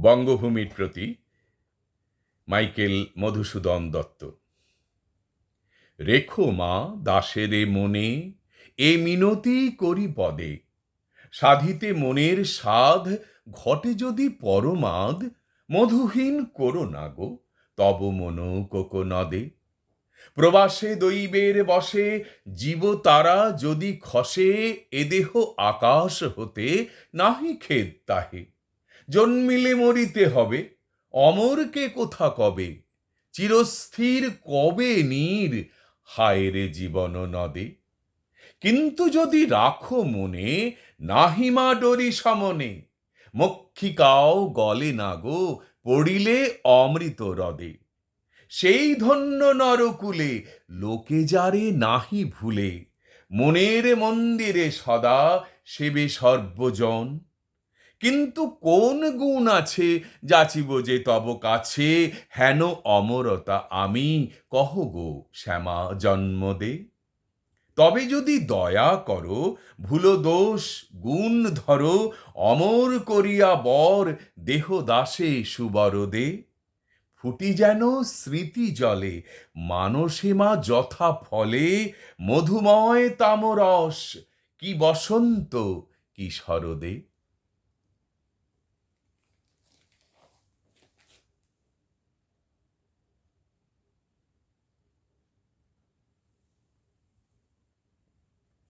বঙ্গভূমির প্রতি মাইকেল মধুসূদন দত্ত। রেখো মা দাসেরে মনে, এ মিনতি করি পদে। সাধিতে মনের সাধ ঘটে যদি পরমাদ, মধুহীন করো না গো, তব মন কোকো নদে। প্রবাসে দৈবের বসে, জীব তারা যদি খসে, এ দেহ আকাশ হতে নাহি খেদ তাহে। জন্মিলে মরিতে হবে, অমরকে কোথা কবে? চিরস্থির কবে নীর? হায় রে জীবন নদে। কিন্তু যদি রাখো মনে নাহিমা ডরি সমনে। মক্ষিকাও গলে না গো, পড়িলে অমৃত হ্রদে সেই ধন্য নরকুলে, লোকে যারে নাহি ভুলে। মনের মন্দিরে সদা সেবে সর্বজন। কিন্তু কোন গুণ আছে যাচিব যে তব কাছে? হেন অমরতা আমি, কহ গো শ্যামা জন্ম দে তবে যদি দয়া করো, ভুলো দোষ, গুণ ধরো, অমর করিয়া বর দেহ দাসে সুবরদে। ফুটি যেন স্মৃতি জলে মানসীমা যথা ফলে, মধুময় তামরস, কি বসন্ত, কি শরদে?